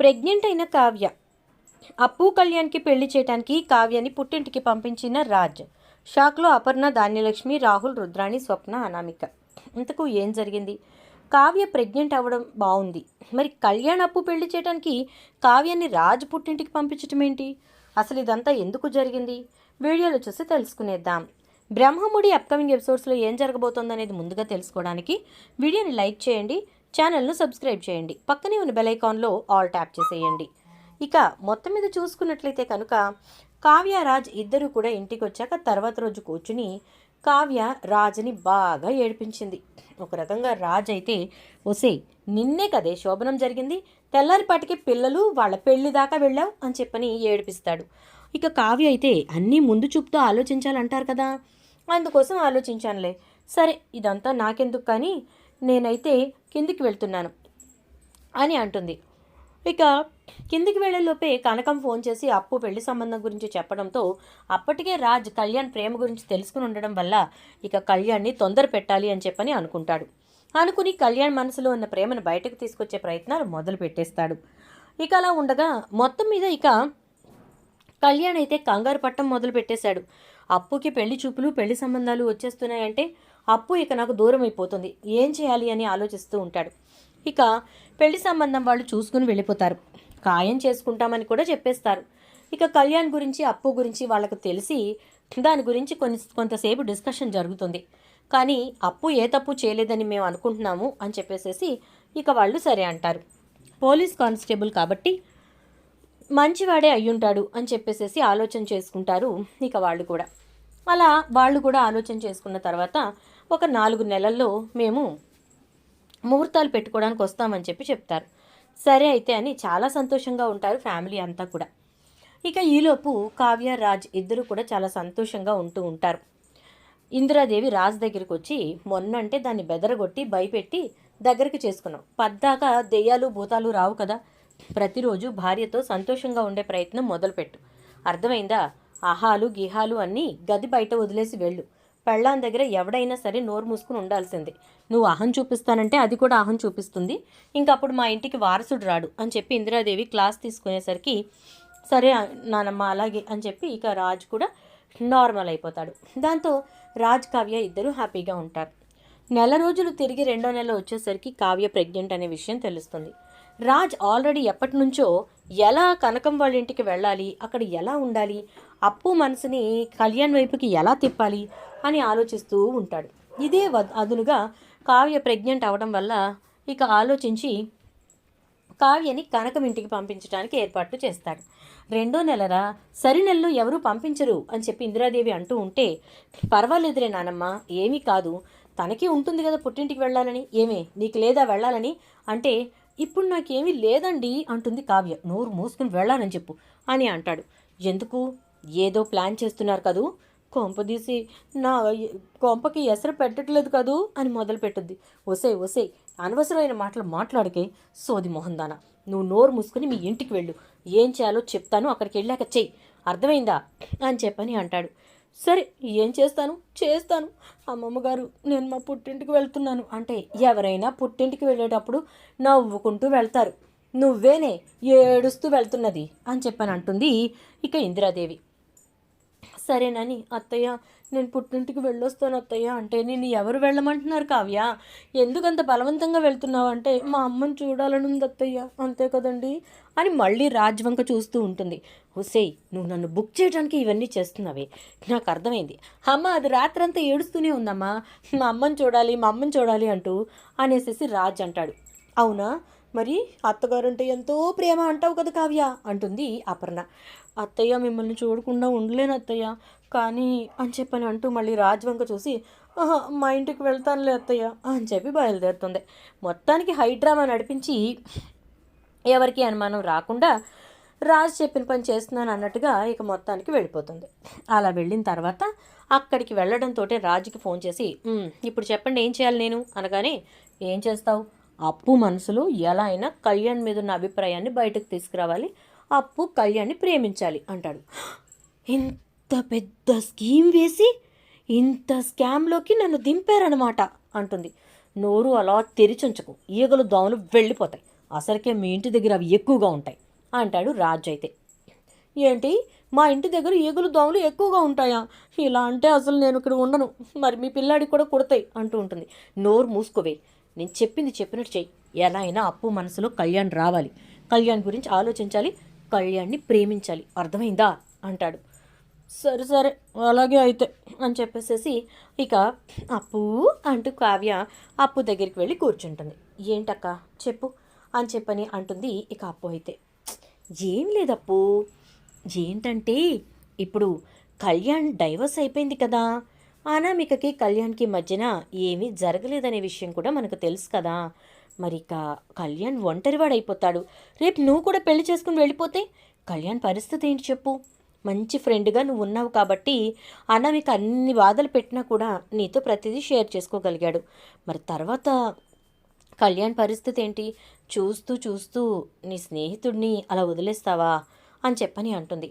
Pregnant అయిన కావ్య. అప్పు కళ్యాణ్కి పెళ్ళి చేయడానికి కావ్యని పుట్టింటికి పంపించిన రాజ్. షాక్లో అపర్ణ ధాన్యలక్ష్మి రాహుల్ రుద్రాణి స్వప్న అనామిక. ఇంతకు ఏం జరిగింది? కావ్య ప్రెగ్నెంట్ అవ్వడం బాగుంది మరి కళ్యాణ్ అప్పు పెళ్ళి చేయడానికి కావ్యాన్ని రాజ్ పుట్టింటికి పంపించటం ఏంటి? అసలు ఇదంతా ఎందుకు జరిగింది? వీడియోలో చూసి తెలుసుకునేద్దాం. బ్రహ్మముడి అప్కమింగ్ ఎపిసోడ్స్లో ఏం జరగబోతోందనేది ముందుగా తెలుసుకోవడానికి వీడియోని లైక్ చేయండి ఛానల్ను సబ్స్క్రైబ్ చేయండి. పక్కనే ఉన్న బెల్ ఐకాన్లో ఆల్ ట్యాప్ చేసేయండి. ఇక మొత్తం మీద చూసుకున్నట్లయితే కనుక కావ్య రాజ్ ఇద్దరు కూడా ఇంటికి వచ్చాక తర్వాత రోజు కూర్చుని కావ్య రాజుని బాగా ఏడిపించింది. ఒక రకంగా రాజ్ అయితే ఒసే నిన్నే కదే శోభనం జరిగింది. తెల్లారిపాటికి పిల్లలు వాళ్ళ పెళ్ళి దాకా వెళ్ళావు అని చెప్పని ఏడిపిస్తాడు. ఇక కావ్య అయితే అన్నీ ముందు చూపుతో ఆలోచించాలంటారు కదా. అందుకోసం ఆలోచించానులే. సరే ఇదంతా నాకెందుకు కానీ నేనైతే కిందికి వెళ్తున్నాను అని అంటుంది. ఇక కిందికి వెళ్ళేలోపే కనకం ఫోన్ చేసి అప్పు పెళ్ళి సంబంధం గురించి చెప్పడంతో అప్పటికే రాజ్ కళ్యాణ్ ప్రేమ గురించి తెలుసుకుని ఉండడం వల్ల ఇక కళ్యాణ్ని తొందర పెట్టాలి అని చెప్పని అనుకుంటాడు. అనుకుని కళ్యాణ్ మనసులో ఉన్న ప్రేమను బయటకు తీసుకొచ్చే ప్రయత్నాలు మొదలు పెట్టేస్తాడు. ఇక అలా ఉండగా మొత్తం మీద ఇక కళ్యాణ్ అయితే కంగారు పట్టం మొదలు పెట్టేశాడు అప్పుకి పెళ్ళి చూపులు పెళ్ళి సంబంధాలు వచ్చేస్తున్నాయంటే అప్పు ఇక నాకు దూరం అయిపోతుంది. ఏం చేయాలి అని ఆలోచిస్తూ ఉంటాడు. ఇక పెళ్ళి సంబంధం వాళ్ళు చూసుకుని వెళ్ళిపోతారు. ఖాయం చేసుకుంటామని కూడా చెప్పేస్తారు. ఇక కళ్యాణ్ గురించి అప్పు గురించి వాళ్ళకు తెలిసి దాని గురించి కొన్ని కొంతసేపు డిస్కషన్ జరుగుతుంది. కానీ అప్పు ఏ తప్పు చేయలేదని మేము అనుకుంటున్నాము అని చెప్పేసేసి ఇక వాళ్ళు సరే అంటారు. పోలీస్ కానిస్టేబుల్ కాబట్టి మంచివాడే అయ్యుంటాడు అని చెప్పేసేసి ఆలోచన చేసుకుంటారు ఇక వాళ్ళు కూడా. అలా వాళ్ళు కూడా ఆలోచన చేసుకున్న తర్వాత ఒక నాలుగు నెలల్లో మేము ముహూర్తాలు పెట్టుకోవడానికి వస్తామని చెప్పి చెప్తారు. సరే అయితే అని చాలా సంతోషంగా ఉంటారు ఫ్యామిలీ అంతా కూడా. ఇక ఈలోపు కావ్య రాజ్ ఇద్దరు కూడా చాలా సంతోషంగా ఉంటూ ఉంటారు. ఇందిరాదేవి రాజ్ దగ్గరికి వచ్చి మొన్నంటే దాన్ని బెదరగొట్టి భయపెట్టి దగ్గరికి చేసుకున్నాం. పద్దాకా దెయ్యాలు భూతాలు రావు కదా. ప్రతిరోజు భార్యతో సంతోషంగా ఉండే ప్రయత్నం మొదలుపెట్టు. అర్థమైందా? ఆహాలు గిహాలు అన్నీ గది బయట వదిలేసి వెళ్ళు. పెళ్ళాం దగ్గర ఎవడైనా సరే నోరు మూసుకుని ఉండాల్సిందే. నువ్వు అహం చూపిస్తానంటే అది కూడా అహం చూపిస్తుంది. ఇంకప్పుడు మా ఇంటికి వారసుడు రాడు అని చెప్పి ఇందిరాదేవి క్లాస్ తీసుకునేసరికి సరే నానమ్మ అలాగే అని చెప్పి ఇక రాజ్ కూడా నార్మల్ అయిపోతాడు. దాంతో రాజ్ కావ్య ఇద్దరు హ్యాపీగా ఉంటారు. నెల రోజులు తిరిగి రెండో నెల వచ్చేసరికి కావ్య ప్రెగ్నెంట్ అనే విషయం తెలుస్తుంది. రాజ్ ఆల్రెడీ ఎప్పటి నుంచో ఎలా కనకం వాళ్ళ ఇంటికి వెళ్ళాలి అక్కడ ఎలా ఉండాలి అప్పు మనసుని కళ్యాణ్ వైపుకి ఎలా తిప్పాలి అని ఆలోచిస్తూ ఉంటాడు. ఇదే వద్- అదునుగా కావ్య ప్రెగ్నెంట్ అవడం వల్ల ఇక ఆలోచించి కావ్యని కనకం ఇంటికి పంపించడానికి ఏర్పాట్లు చేస్తాడు. రెండో నెలరా సరి నెలలో ఎవరూ పంపించరు అని చెప్పి ఇందిరాదేవి అంటూ ఉంటే పర్వాలేదురే నానమ్మ ఏమీ కాదు. తనకి ఉంటుంది కదా పుట్టింటికి వెళ్ళాలని. ఏమే నీకు లేదా వెళ్ళాలని? అంటే ఇప్పుడు నాకేమీ లేదండి అంటుంది కావ్య. నోరు మూసుకుని వెళ్ళాలని చెప్పు అని అంటాడు. ఎందుకు? ఏదో ప్లాన్ చేస్తున్నారు కదూ? కొంపదీసి నా కొంపకి ఎసరు పెట్టట్లేదు కదూ? అని మొదలు పెట్టుద్ది ఒసే ఒసే అనవసరమైన మాటలు మాట్లాడకే సోది మొహందాన. నువ్వు నోరు మూసుకుని మీ ఇంటికి వెళ్ళు. ఏం చేయాలో చెప్తాను అక్కడికి వెళ్ళాక చెయ్యి. అర్థమైందా? అని చెప్పని అంటాడు. సరే ఏం చేస్తాను? చేస్తాను. అమ్మమ్మ గారు నేను మా పుట్టింటికి వెళ్తున్నాను. అంటే ఎవరైనా పుట్టింటికి వెళ్ళేటప్పుడు నవ్వుకుంటూ వెళ్తారు. నువ్వేనే ఏడుస్తూ వెళ్తున్నది అని చెప్పని అంటుంది ఇక ఇందిరాదేవి. సరేనని అత్తయ్య నేను పుట్టింటికి వెళ్ళొస్తాను అత్తయ్య అంటే నేను ఎవరు వెళ్ళమంటున్నారు కావ్య? ఎందుకంత బలవంతంగా వెళ్తున్నావు అంటే మా అమ్మని చూడాలని ఉంది అత్తయ్య అంతే కదండి? అని మళ్ళీ రాజ్వంక చూస్తూ ఉంటుంది. హుసేయ్ నువ్వు నన్ను బుక్ చేయడానికి ఇవన్నీ చేస్తున్నావే. నాకు అర్థమైంది. అమ్మ అది రాత్రంతా ఏడుస్తూనే ఉందమ్మా. మా అమ్మని చూడాలి మా అమ్మని చూడాలి అంటూ అనేసేసి రాజ్ అంటాడు. అవునా? మరి అత్తగారంటే ఎంతో ప్రేమ అంటావు కదా కావ్య అంటుంది అపర్ణ. అత్తయ్య మిమ్మల్ని చూడకుండా ఉండలేను అత్తయ్య. కానీ అని చెప్పని అంటూ మళ్ళీ రాజ్వంక చూసి మా ఇంటికి వెళ్తానులే అత్తయ్య అని చెప్పి బయలుదేరుతుంది. మొత్తానికి హైడ్రామా నడిపించి ఎవరికి అనుమానం రాకుండా రాజు చెప్పిన పని చేస్తున్నాను అన్నట్టుగా ఇక మొత్తానికి వెళ్ళిపోతుంది. అలా వెళ్ళిన తర్వాత అక్కడికి వెళ్ళడంతో రాజుకి ఫోన్ చేసి ఇప్పుడు చెప్పండి ఏం చేయాలి నేను? అనగానే ఏం చేస్తావు? అప్పు మనసులో ఎలా అయినా కళ్యాణ్ మీద ఉన్న అభిప్రాయాన్ని బయటకు తీసుకురావాలి. అప్పు కళ్యాణ్ని ప్రేమించాలి అంటాడు. ఇంత పెద్ద స్కీమ్ వేసి ఇంత స్కామ్లోకి నన్ను దింపారనమాట అంటుంది. నోరు అలా తెరిచుంచకు. ఈగలు దోమలు వెళ్ళిపోతాయి. అసలుకే మీ ఇంటి దగ్గర అవి ఎక్కువగా ఉంటాయి అంటాడు రాజు అయితే. ఏంటి? మా ఇంటి దగ్గర ఈగలు దోమలు ఎక్కువగా ఉంటాయా? ఇలా అంటే అసలు నేను ఇక్కడ ఉండను. మరి మీ పిల్లాడికి కూడా కుడతాయి అంటూ ఉంటుంది. నోరు మూసుకోవే. నేను చెప్పింది చెప్పినట్టు చెయ్యి. ఎలా అయినా అప్పు మనసులో కళ్యాణ్ రావాలి. కళ్యాణ్ గురించి ఆలోచించాలి. కళ్యాణ్ని ప్రేమించాలి. అర్థమైందా? అంటాడు. సరే సరే అలాగే అయితే అని చెప్పేసేసి ఇక అప్పు అంటూ కావ్య అప్పు దగ్గరికి వెళ్ళి కూర్చుంటుంది. ఏంటక్క? చెప్పు అని చెప్పని అంటుంది ఇక అప్పు అయితే. ఏం లేదప్పు. ఏంటంటే ఇప్పుడు కళ్యాణ్ డైవర్స్ అయిపోయింది కదా. అనామికకి కళ్యాణ్కి మధ్యన ఏమీ జరగలేదనే విషయం కూడా మనకు తెలుసు కదా. మరి ఇక కళ్యాణ్ ఒంటరివాడైపోతాడు. రేపు నువ్వు కూడా పెళ్ళి చేసుకుని వెళ్ళిపోతే కళ్యాణ్ పరిస్థితి ఏంటి చెప్పు? మంచి ఫ్రెండ్గా నువ్వు ఉన్నావు కాబట్టి అనామిక అన్ని బాధలు పెట్టినా కూడా నీతో ప్రతిదీ షేర్ చేసుకోగలిగాడు. మరి తర్వాత కళ్యాణ్ పరిస్థితి ఏంటి? చూస్తూ చూస్తూ నీ స్నేహితుడిని అలా వదిలేస్తావా అని చెప్పని అంటుంది.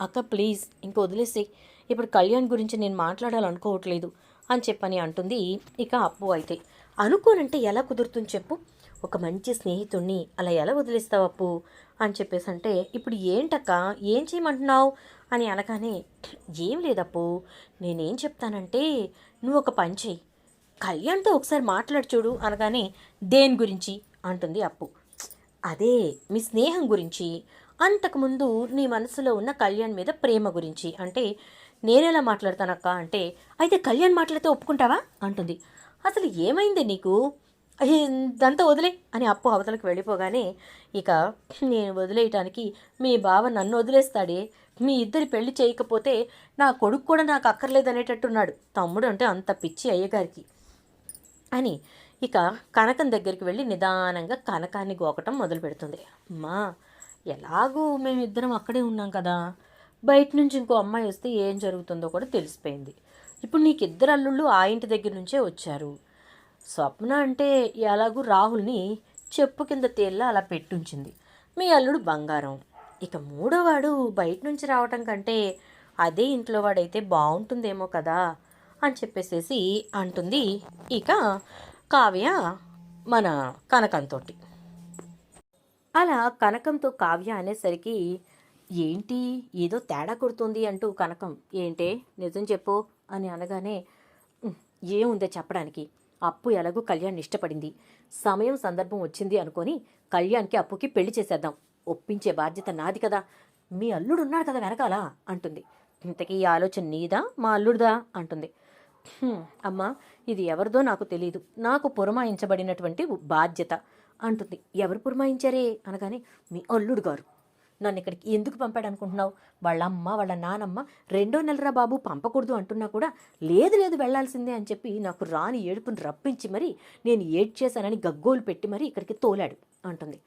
అక్క ప్లీజ్ ఇంక వదిలేసి. ఇప్పుడు కళ్యాణ్ గురించి నేను మాట్లాడాలనుకోవట్లేదు అని చెప్పని అంటుంది ఇక అప్పు అయితే. అనుకోనంటే ఎలా కుదురుతుంది చెప్పు. ఒక మంచి స్నేహితుణ్ణి అలా ఎలా వదిలేస్తావు అప్పు? అని చెప్పేసి అంటే ఇప్పుడు ఏంటక్క? ఏం చేయమంటున్నావు? అని అనగానే ఏం లేదప్పు. నేనేం చెప్తానంటే నువ్వు ఒక పని చెయ్యి. కళ్యాణ్తో ఒకసారి మాట్లాడు చూడు అనగానే దేని గురించి? అంటుంది అప్పు. అదే మీ స్నేహం గురించి. అంతకుముందు నీ మనసులో ఉన్న కళ్యాణ్ మీద ప్రేమ గురించి. అంటే నేనెలా మాట్లాడతానక్క? అంటే అయితే కళ్యాణ్ మాట్లాడితే ఒప్పుకుంటావా? అంటుంది. అసలు ఏమైంది నీకు? ఇదంతా వదిలే అని అప్పు అవతలకు వెళ్ళిపోగానే ఇక నేను వదిలేయటానికి మీ బావ నన్ను వదిలేస్తాడే. మీ ఇద్దరి పెళ్ళి చేయకపోతే నా కొడుకు కూడా నాకు అక్కర్లేదు అనేటట్టున్నాడు. తమ్ముడు అంటే అంత పిచ్చి అయ్యగారికి. అని ఇక కనకం దగ్గరికి వెళ్ళి నిదానంగా కనకాన్ని గోకటం మొదలు పెడుతుంది. అమ్మా ఎలాగూ మేమిద్దరం అక్కడే ఉన్నాం కదా. బయట నుంచి ఇంకో అమ్మాయి వస్తే ఏం జరుగుతుందో కూడా తెలిసిపోయింది. ఇప్పుడు నీకు ఇద్దరు అల్లుళ్ళు ఆ ఇంటి దగ్గర నుంచే వచ్చారు. స్వప్న అంటే ఎలాగూ రాహుల్ని చెప్పు కింద తేళ్ళ అలా పెట్టుంచింది. మీ అల్లుడు బంగారం. ఇక మూడోవాడు బయట నుంచి రావటం కంటే అదే ఇంట్లో వాడైతే బాగుంటుందేమో కదా అని చెప్పేసేసి అంటుంది ఇక కావ్య మన కనకంతోటి. అలా కనకంతో కావ్య అనేసరికి ఏంటి? ఏదో తేడా కొడుతుంది అంటూ కనకం ఏంటే? నిజం చెప్పు. అని అనగానే ఏముందో చెప్పడానికి? అప్పు ఎలాగో కళ్యాణ్ ఇష్టపడింది. సమయం సందర్భం వచ్చింది అనుకొని కళ్యాణ్కి అప్పుకి పెళ్ళి చేసేద్దాం. ఒప్పించే బాధ్యత నాది కదా. మీ అల్లుడు ఉన్నాడు కదా వెనకాల అంటుంది. ఇంతకీ ఈ ఆలోచన నీదా? మా అల్లుడుదా? అంటుంది. అమ్మా ఇది ఎవరిదో నాకు తెలియదు నాకు పురమాయించబడినటువంటి బాధ్యత అంటుంది. ఎవరు పురమాయించారే? అనగానే మీ అల్లుడు గారు. నన్ను ఇక్కడికి ఎందుకు పంపాడు అనుకుంటున్నావు వాళ్ళ అమ్మ వాళ్ళ నానమ్మ రెండో నెలరా బాబు పంపకూడదు అంటున్నా కూడా లేదు లేదు వెళ్ళాల్సిందే అని చెప్పి నాకు రాని ఏడుపుని రప్పించి మరి నేను ఏడ్చేశానని గగ్గోలు పెట్టి మరి ఇక్కడికి తోలాడు అంటుంది.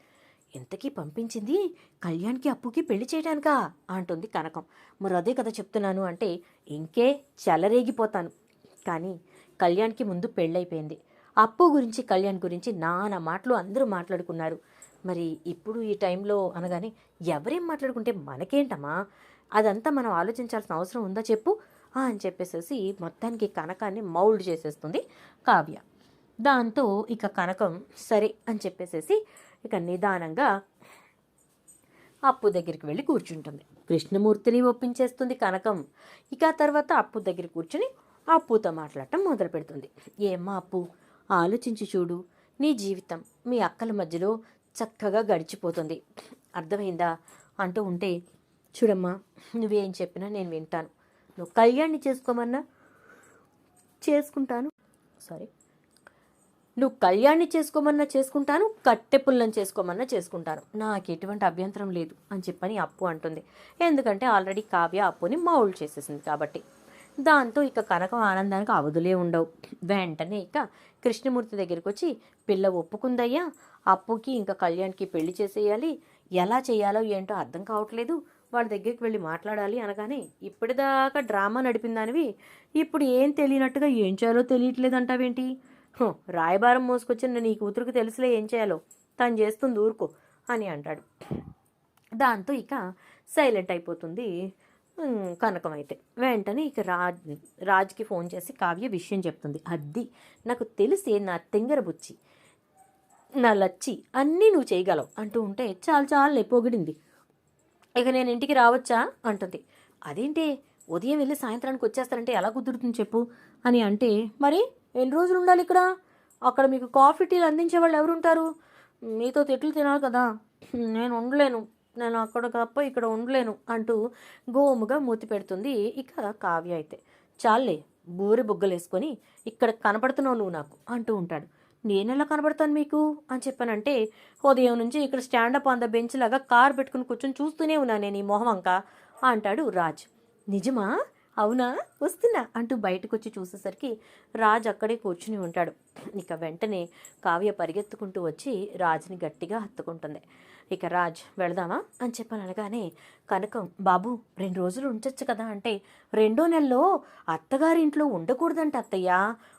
ఇంతకీ పంపించింది కళ్యాణ్కి అప్పుకి పెళ్ళి చేయడానికా? అంటుంది కనకం. మరి అదే కదా చెప్తున్నాను అంటే ఇంకే చెలరేగిపోతాను. కానీ కళ్యాణ్కి ముందు పెళ్ళైపోయింది. అప్పు గురించి కళ్యాణ్ గురించి నానా మాటలు అందరూ మాట్లాడుకున్నారు. మరి ఇప్పుడు ఈ టైంలో అనగానే ఎవరేం మాట్లాడుకుంటే మనకేంటమ్మా? అదంతా మనం ఆలోచించాల్సిన అవసరం ఉందా చెప్పు? అని చెప్పేసేసి మొత్తానికి కనకాన్ని మౌల్డ్ చేసేస్తుంది కావ్య. దాంతో ఇక కనకం సరే అని చెప్పేసేసి ఇక నిదానంగా అప్పు దగ్గరికి వెళ్ళి కూర్చుంటుంది. కృష్ణమూర్తిని ఒప్పించేస్తుంది కనకం. ఇక తర్వాత అప్పు దగ్గర కూర్చుని అప్పుతో మాట్లాడటం మొదలు పెడుతుంది ఏమ్మా అప్పు? ఆలోచించి చూడు. నీ జీవితం మీ అక్కల మధ్యలో చక్కగా గడిచిపోతుంది. అర్థమైందా? అంటూ ఉంటే చూడమ్మా నువ్వేం చెప్పినా నేను వింటాను. నువ్వు కళ్యాణ్ని చేసుకోమన్నా? చేసుకుంటాను. సారీ. నువ్వు కళ్యాణ్ని చేసుకోమన్నా చేసుకుంటాను కట్టె పుల్లని చేసుకోమన్నా చేసుకుంటాను. నాకు ఎటువంటి అభ్యంతరం లేదు అని చెప్పని అప్పు అంటుంది. ఎందుకంటే ఆల్రెడీ కావ్య అప్పుని మౌల్డ్ చేసేసింది కాబట్టి. దాంతో ఇక కనకం ఆనందానికి అవధులే ఉండవు. వెంటనే ఇక కృష్ణమూర్తి దగ్గరికి వచ్చి పిల్ల ఒప్పుకుందయ్యా అప్పుకి ఇంకా కళ్యాణ్కి పెళ్ళి చేసేయాలి. ఎలా చేయాలో ఏంటో అర్థం కావట్లేదు. వాళ్ళ దగ్గరికి వెళ్ళి మాట్లాడాలి అనగానే ఇప్పటిదాకా డ్రామా నడిపిందానివి ఇప్పుడు ఏం తెలియనట్టుగా ఏం చేయాలో తెలియట్లేదు అంటావేంటి "హు, రాయబారం మోసుకొచ్చిన నీ కూతురుకు తెలుసులే ఏం చేయాలో. తను చేస్తుంది ఊరుకో అని అంటాడు. దాంతో ఇక సైలెంట్ అయిపోతుంది కనకం అయితే. వెంటనే ఇక రాజ్ రాజ్కి ఫోన్ చేసి కావ్య విషయం చెప్తుంది. అద్ది నాకు తెలిసే నా తెంగర బుచ్చి నా లచ్చి అన్నీ నువ్వు చేయగలవు అంటూ ఉంటే చాలు చాలు పొగిడింది. ఇక నేను ఇంటికి రావచ్చా? అంటుంది. అదేంటి ఉదయం వెళ్ళి సాయంత్రానికి వచ్చేస్తారంటే ఎలా కుదురుతుంది చెప్పు అని అంటే మరి ఎన్ని రోజులు ఉండాలి ఇక్కడ? అక్కడ మీకు కాఫీ టీలు అందించే వాళ్ళు ఎవరుంటారు? మీతో తిట్లు తినాలి కదా. నేను ఉండలేను. నేను అక్కడ గప్ప ఇక్కడ ఉండలేను అంటూ గోముగా మూతి పెడుతుంది ఇక కావ్య అయితే. చాలే బూరి బుగ్గలేసుకొని ఇక్కడ కనపడుతున్నావు నువ్వు నాకు అంటూ ఉంటాడు. నేనెలా కనబడతాను మీకు? అని చెప్పానంటే ఉదయం నుంచి ఇక్కడ stand up on the bench లాగా కార్ పెట్టుకుని కూర్చొని చూస్తూనే ఉన్నా నేను ఈ మొహమంక అంటాడు రాజ్. నిజమా? అవునా? వస్తున్నా అంటూ బయటకు వచ్చి చూసేసరికి రాజ్ అక్కడే కూర్చుని ఉంటాడు. ఇక వెంటనే కావ్య పరిగెత్తుకుంటూ వచ్చి రాజ్ని గట్టిగా హత్తుకుంటుంది. ఇక రాజ్ వెళదామా? అని చెప్పని అనగానే కనకం బాబు రెండు రోజులు ఉంచొచ్చు కదా అంటే రెండో నెలలో అత్తగారింట్లో ఉండకూడదంట అత్తయ్య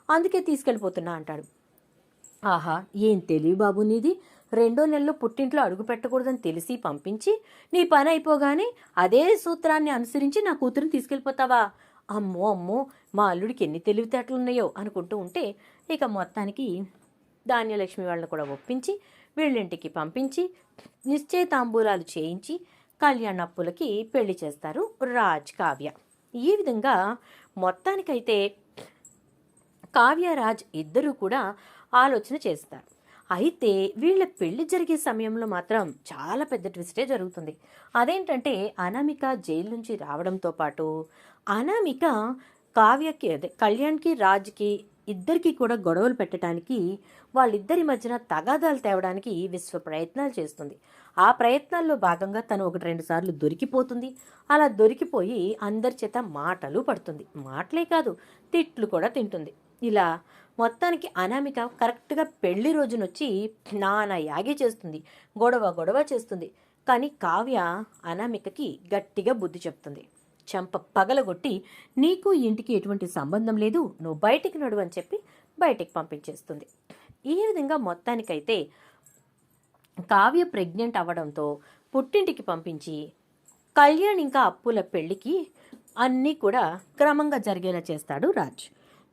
అందుకే తీసుకెళ్ళిపోతున్నా అంటాడు. ఆహా ఏం తెలివి బాబు నీది? రెండో నెలలో పుట్టింట్లో అడుగు పెట్టకూడదని తెలిసి పంపించి నీ పని అయిపోగానే అదే సూత్రాన్ని అనుసరించి నా కూతురుని తీసుకెళ్ళిపోతావా? అమ్మో అమ్మో మా అల్లుడికి ఎన్ని తెలివితేటలున్నాయో అనుకుంటూ ఉంటే ఇక మొత్తానికి ధాన్యలక్ష్మి వాళ్ళని కూడా ఒప్పించి వీళ్ళింటికి పంపించి నిశ్చయితాంబూలాలు చేయించి కళ్యాణప్పులకి పెళ్ళి చేస్తారు రాజ్ కావ్య. ఈ విధంగా మొత్తానికైతే కావ్యరాజ్ ఇద్దరూ కూడా ఆలోచన చేస్తారు. అయితే వీళ్ళ పెళ్ళి జరిగే సమయంలో మాత్రం చాలా పెద్ద ట్విస్టే జరుగుతుంది. అదేంటంటే అనామిక జైలు నుంచి రావడంతో పాటు అనామిక కావ్యకి అదే కళ్యాణ్కి రాజ్కి ఇద్దరికీ కూడా గొడవలు పెట్టడానికి వాళ్ళిద్దరి మధ్యన తగాదాలు తేవడానికి విశ్వ ప్రయత్నాలు చేస్తుంది. ఆ ప్రయత్నాల్లో భాగంగా తను ఒకటి రెండు సార్లు దొరికిపోతుంది. అలా దొరికిపోయి అందరి చేత మాటలు పడుతుంది. మాటలే కాదు తిట్లు కూడా తింటుంది. ఇలా మొత్తానికి అనామిక కరెక్ట్గా పెళ్ళి రోజునొచ్చి నానా యాగి చేస్తుంది గొడవ గొడవ చేస్తుంది. కానీ కావ్య అనామికకి గట్టిగా బుద్ధి చెప్తుంది. చెంప పగలగొట్టి నీకు ఇంటికి ఎటువంటి సంబంధం లేదు నువ్వు బయటికి నడువు అని చెప్పి బయటికి పంపించేస్తుంది. ఈ విధంగా మొత్తానికైతే కావ్య ప్రెగ్నెంట్ అవ్వడంతో పుట్టింటికి పంపించి కళ్యాణ్ ఇంకా అప్పుల పెళ్ళికి అన్నీ కూడా క్రమంగా జరిగేలా చేస్తాడు రాజ్.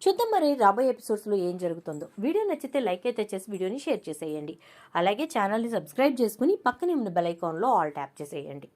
చూద్దాం మరి రాబోయే ఎపిసోడ్స్లో ఏం జరుగుతుందో. వీడియో నచ్చితే లైక్ అయితే చేసి వీడియోని షేర్ చేసేయండి. అలాగే ఛానల్ని సబ్స్క్రైబ్ చేసుకుని పక్కనే ఉన్న బెల్ ఐకాన్లో ఆల్ ట్యాప్ చేసేయండి.